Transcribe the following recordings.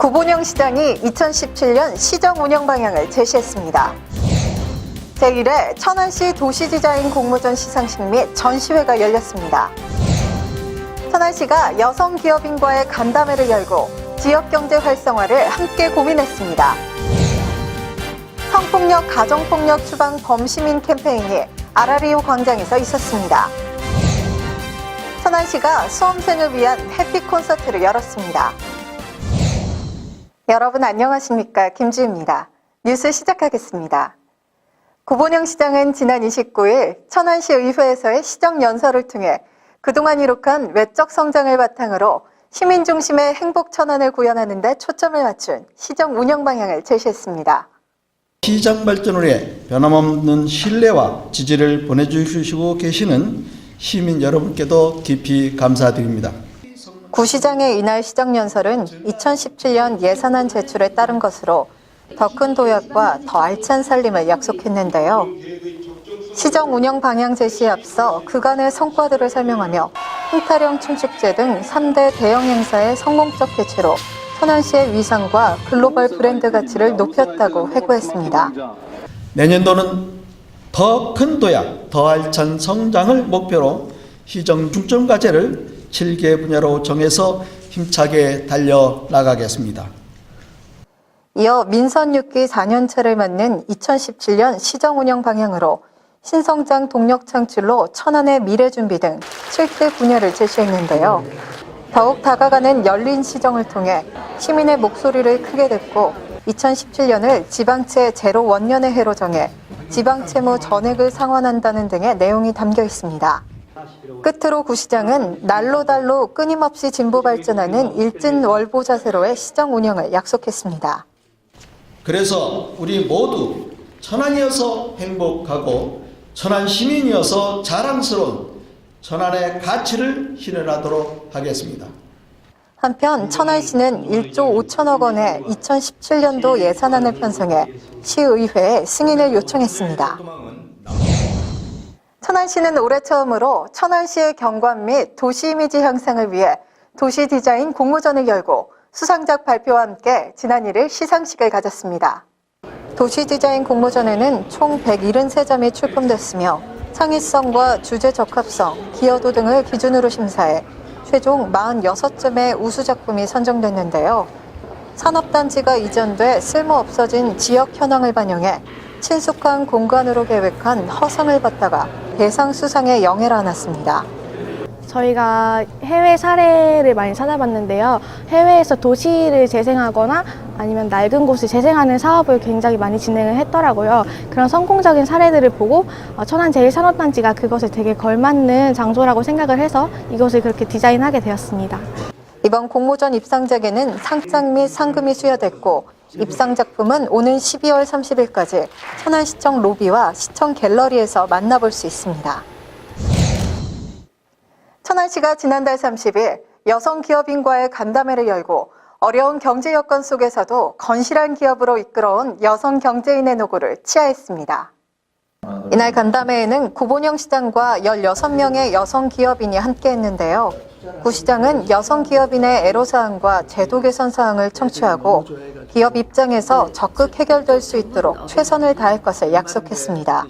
구본영 시장이 2017년 시정 운영 방향을 제시했습니다. 제1회 천안시 도시디자인 공모전 시상식 및 전시회가 열렸습니다. 천안시가 여성 기업인과의 간담회를 열고 지역 경제 활성화를 함께 고민했습니다. 성폭력, 가정폭력 추방 범시민 캠페인이 아라리오 광장에서 있었습니다. 천안시가 수험생을 위한 해피 콘서트를 열었습니다. 여러분 안녕하십니까? 김주입니다. 뉴스 시작하겠습니다. 구본영 시장은 지난 29일 천안시 의회에서의 시정 연설을 통해 그동안 이룩한 외적 성장을 바탕으로 시민 중심의 행복 천안을 구현하는 데 초점을 맞춘 시정 운영 방향을 제시했습니다. 시장 발전을 위해 변함없는 신뢰와 지지를 보내주시고 계시는 시민 여러분께도 깊이 감사드립니다. 구 시장의 이날 시정 연설은 2017년 예산안 제출에 따른 것으로 더 큰 도약과 더 알찬 살림을 약속했는데요. 시정 운영 방향 제시에 앞서 그간의 성과들을 설명하며 흥타령 춘축제 등 3대 대형 행사의 성공적 개최로 천안시의 위상과 글로벌 브랜드 가치를 높였다고 회고했습니다. 내년도는 더 큰 도약, 더 알찬 성장을 목표로 시정 중점 과제를 7개 분야로 정해서 힘차게 달려 나가겠습니다. 이어 민선 6기 4년차를 맞는 2017년 시정 운영 방향으로 신성장 동력 창출로 천안의 미래 준비 등 7대 분야를 제시했는데요. 더욱 다가가는 열린 시정을 통해 시민의 목소리를 크게 듣고 2017년을 지방채 제로 원년의 해로 정해 지방채무 전액을 상환한다는 등의 내용이 담겨 있습니다. 끝으로 구 시장은 날로 달로 끊임없이 진보 발전하는 일진 월보 자세로의 시정 운영을 약속했습니다. 그래서 우리 모두 천안이어서 행복하고 천안 시민이어서 자랑스러운 천안의 가치를 실현하도록 하겠습니다. 한편 천안시는 1조 5천억 원의 2017년도 예산안을 편성해 시의회에 승인을 요청했습니다. 천안시는 올해 처음으로 천안시의 경관 및 도시 이미지 향상을 위해 도시 디자인 공모전을 열고 수상작 발표와 함께 지난 1일 시상식을 가졌습니다. 도시 디자인 공모전에는 총 173점이 출품됐으며 창의성과 주제 적합성, 기여도 등을 기준으로 심사해 최종 46점의 우수 작품이 선정됐는데요. 산업단지가 이전돼 쓸모 없어진 지역 현황을 반영해 친숙한 공간으로 계획한 허상을 받다가 대상 수상에 영예를 안았습니다. 저희가 해외 사례를 많이 찾아봤는데요. 해외에서 도시를 재생하거나 아니면 낡은 곳을 재생하는 사업을 굉장히 많이 진행을 했더라고요. 그런 성공적인 사례들을 보고 어, 천안 제1산업단지가 그것에 되게 걸맞는 장소라고 생각을 해서 이것을 그렇게 디자인하게 되었습니다. 이번 공모전 입상작에는 상장 및 상금이 수여됐고 입상 작품은 오는 12월 30일까지 천안시청 로비와 시청 갤러리에서 만나볼 수 있습니다. 천안시가 지난달 30일 여성 기업인과의 간담회를 열고 어려운 경제 여건 속에서도 건실한 기업으로 이끌어온 여성 경제인의 노고를 치하했습니다. 이날 간담회에는 구본영 시장과 16명의 여성 기업인이 함께 했는데요. 구 시장은 여성 기업인의 애로사항과 제도 개선 사항을 청취하고 기업 입장에서 적극 해결될 수 있도록 최선을 다할 것을 약속했습니다.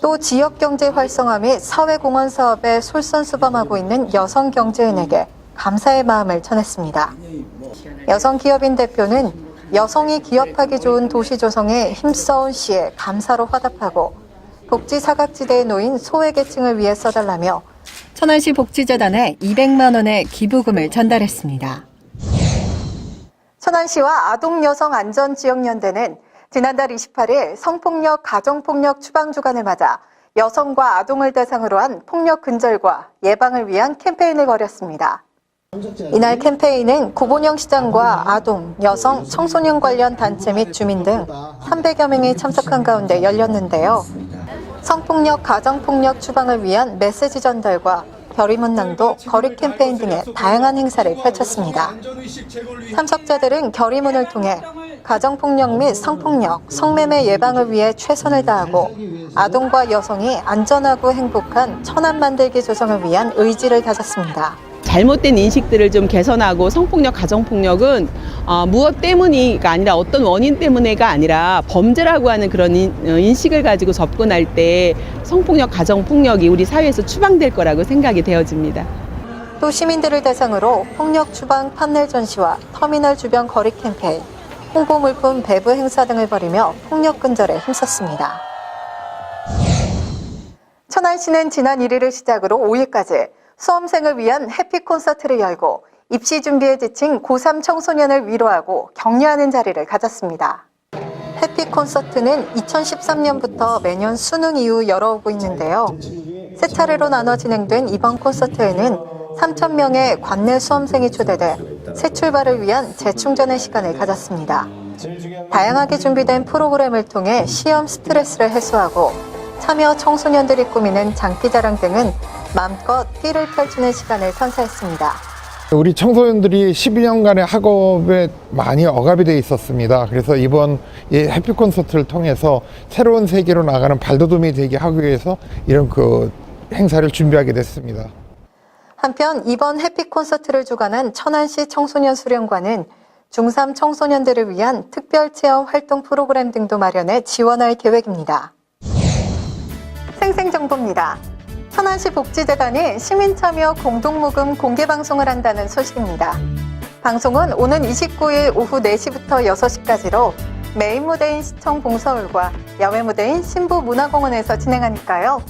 또 지역 경제 활성화 및 사회 공헌 사업에 솔선수범하고 있는 여성 경제인에게 감사의 마음을 전했습니다. 여성 기업인 대표는 여성이 기업하기 좋은 도시 조성에 힘써온 시에 감사로 화답하고 복지 사각지대에 놓인 소외계층을 위해 써달라며 천안시 복지재단에 200만 원의 기부금을 전달했습니다. 천안시와 아동여성안전지역연대는 지난달 28일 성폭력, 가정폭력 추방 주간을 맞아 여성과 아동을 대상으로 한 폭력 근절과 예방을 위한 캠페인을 벌였습니다. 이날 캠페인은 구본영 시장과 아동, 여성, 청소년 관련 단체 및 주민 등 300여 명이 참석한 가운데 열렸는데요. 성폭력, 가정폭력 추방을 위한 메시지 전달과 낭독, 거리 캠페인 등의 다양한 행사를 펼쳤습니다. 참석자들은 결의문을 통해 가정폭력 및 성폭력, 성매매 예방을 위해 최선을 다하고 아동과 여성이 안전하고 행복한 천안 만들기 조성을 위한 의지를 다졌습니다. 잘못된 인식들을 좀 개선하고 성폭력, 가정폭력은 어, 무엇 때문이가 아니라 어떤 원인 때문에가 아니라 범죄라고 하는 그런 인, 어, 인식을 가지고 접근할 때 성폭력, 가정폭력이 우리 사회에서 추방될 거라고 생각이 되어집니다. 또 시민들을 대상으로 폭력 추방 판넬 전시와 터미널 주변 거리 캠페인, 홍보 물품 배부 행사 등을 벌이며 폭력 근절에 힘썼습니다. 천안시는 지난 1일을 시작으로 5일까지 수험생을 위한 해피 콘서트를 열고 입시 준비에 지친 고3 청소년을 위로하고 격려하는 자리를 가졌습니다. 해피 콘서트는 2013년부터 매년 수능 이후 열어오고 있는데요. 세 차례로 나눠 진행된 이번 콘서트에는 3,000명의 관내 수험생이 초대돼 새 출발을 위한 재충전의 시간을 가졌습니다. 다양하게 준비된 프로그램을 통해 시험 스트레스를 해소하고 참여 청소년들이 꾸미는 장기자랑 등은 마음껏 끼를 펼치는 시간을 선사했습니다. 우리 청소년들이 12년간의 학업에 많이 억압이 돼 있었습니다. 그래서 이번 이 해피 콘서트를 통해서 새로운 세계로 나가는 발돋움이 되게 하기 위해서 이런 그 행사를 준비하게 됐습니다. 한편 이번 해피 콘서트를 주관한 천안시 청소년 수련관은 중3 청소년들을 위한 특별 체험 활동 프로그램 등도 마련해 지원할 계획입니다. 생생정보입니다. 천안시 복지재단이 시민참여 공동모금 공개방송을 한다는 소식입니다. 방송은 오는 29일 오후 4시부터 6시까지로 메인 무대인 시청 봉서울과 야외 무대인 신부 문화공원에서 진행하니까요.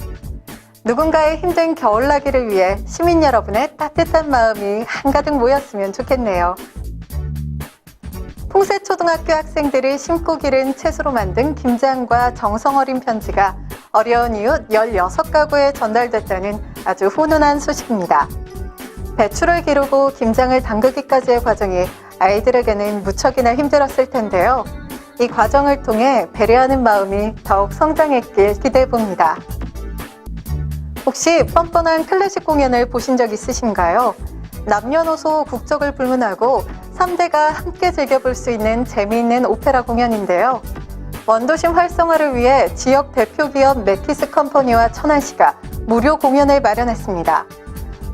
누군가의 힘든 겨울나기를 위해 시민 여러분의 따뜻한 마음이 한가득 모였으면 좋겠네요. 풍세초등학교 학생들이 심고 기른 채소로 만든 김장과 정성 어린 편지가 어려운 이웃 16가구에 전달됐다는 아주 훈훈한 소식입니다. 배추를 기르고 김장을 담그기까지의 과정이 아이들에게는 무척이나 힘들었을 텐데요. 이 과정을 통해 배려하는 마음이 더욱 성장했길 기대해 봅니다. 혹시 뻔뻔한 클래식 공연을 보신 적 있으신가요? 남녀노소 국적을 불문하고 3대가 함께 즐겨볼 수 있는 재미있는 오페라 공연인데요. 원도심 활성화를 위해 지역 대표 기업 맥키스 컴퍼니와 천안시가 무료 공연을 마련했습니다.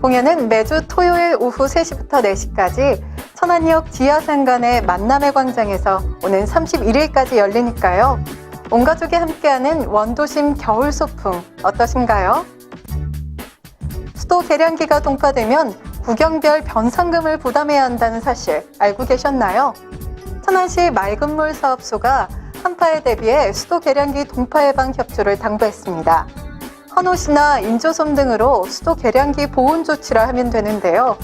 공연은 매주 토요일 오후 3시부터 4시까지 천안역 지하상간의 만남의 광장에서 오는 31일까지 열리니까요. 온 가족이 함께하는 원도심 겨울 소풍 어떠신가요? 수도 계량기가 동파되면 구경별 변상금을 부담해야 한다는 사실 알고 계셨나요? 천안시 맑은물 사업소가 한파에 대비해 수도 계량기 동파 예방 협조를 당부했습니다. 헌옷이나 인조솜 등으로 수도 계량기 보온 조치를 하면 되는데요.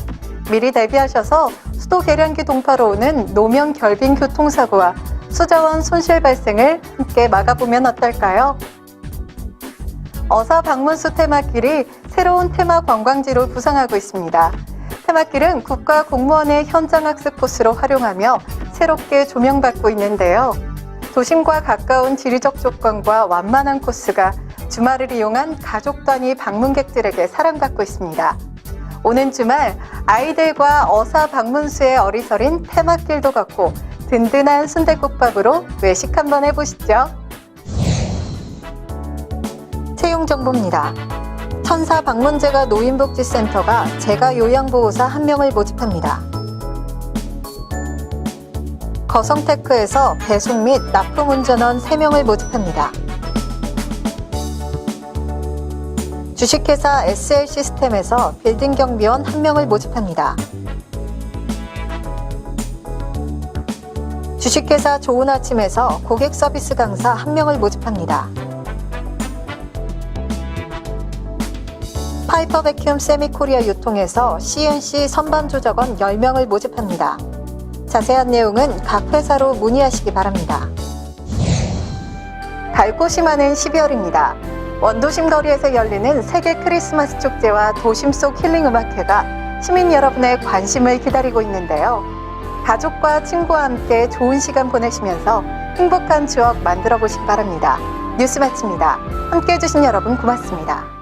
미리 대비하셔서 수도 계량기 동파로 오는 노면 결빙 교통사고와 수자원 손실 발생을 함께 막아보면 어떨까요? 어사 방문수 테마길이 새로운 테마 관광지로 부상하고 있습니다. 테마길은 국가 공무원의 현장 학습 코스로 활용하며 새롭게 조명받고 있는데요. 도심과 가까운 지리적 조건과 완만한 코스가 주말을 이용한 가족 단위 방문객들에게 사랑받고 있습니다. 오는 주말 아이들과 어사 방문수의 어리서린 테마길도 걷고 든든한 순대국밥으로 외식 한번 해보시죠. 채용 정보입니다. 천사 방문제가 노인복지센터가 재가 요양보호사 한 명을 모집합니다. 거성테크에서 배송 및 납품 운전원 3명을 모집합니다. 주식회사 SL 시스템에서 빌딩 경비원 1명을 모집합니다. 주식회사 좋은 아침에서 고객 서비스 강사 1명을 모집합니다. 파이퍼 베큐um 세미코리아 유통에서 CNC 선반 조작원 10명을 모집합니다. 자세한 내용은 각 회사로 문의하시기 바랍니다. 갈 곳이 많은 12월입니다. 원도심 거리에서 열리는 세계 크리스마스 축제와 도심 속 힐링 음악회가 시민 여러분의 관심을 기다리고 있는데요. 가족과 친구와 함께 좋은 시간 보내시면서 행복한 추억 만들어 보시기 바랍니다. 뉴스 마칩니다. 함께 해주신 여러분 고맙습니다.